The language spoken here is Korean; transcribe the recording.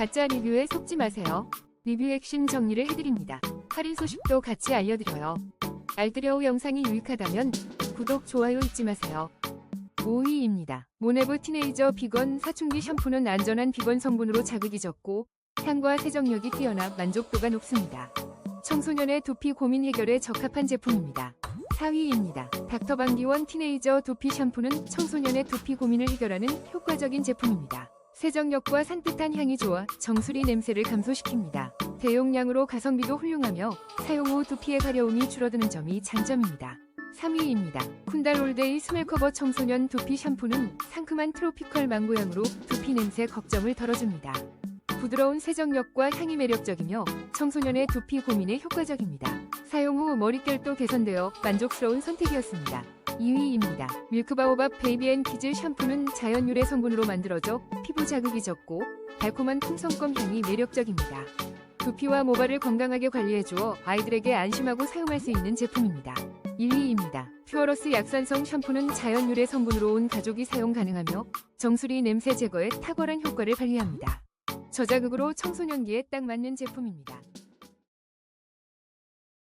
가짜 리뷰에 속지 마세요. 리뷰 핵심 정리를 해드립니다. 할인 소식도 같이 알려드려요. 알뜰여우 영상이 유익하다면 구독, 좋아요 잊지 마세요. 5위입니다. 모네브 티네이저 비건 사춘기 샴푸는 안전한 비건 성분으로 자극이 적고 향과 세정력이 뛰어나 만족도가 높습니다. 청소년의 두피 고민 해결에 적합한 제품입니다. 4위입니다. 닥터방기원 티네이저 두피 샴푸는 청소년의 두피 고민을 해결하는 효과적인 제품입니다. 세정력과 산뜻한 향이 좋아 정수리 냄새를 감소시킵니다. 대용량으로 가성비도 훌륭하며 사용 후 두피의 가려움이 줄어드는 점이 장점입니다. 3위입니다. 쿤달 올데이 스멜커버 청소년 두피 샴푸는 상큼한 트로피컬 망고향으로 두피 냄새 걱정을 덜어줍니다. 부드러운 세정력과 향이 매력적이며 청소년의 두피 고민에 효과적입니다. 사용 후 머릿결도 개선되어 만족스러운 선택이었습니다. 2위입니다. 밀크바오밥 베이비앤키즈 샴푸는 자연 유래 성분으로 만들어져 피부 자극이 적고 달콤한 풍성껌 향이 매력적입니다. 두피와 모발을 건강하게 관리해주어 아이들에게 안심하고 사용할 수 있는 제품입니다. 1위입니다. 퓨어러스 약산성 샴푸는 자연 유래 성분으로 온 가족이 사용 가능하며 정수리 냄새 제거에 탁월한 효과를 발휘합니다. 저자극으로 청소년기에 딱 맞는 제품입니다.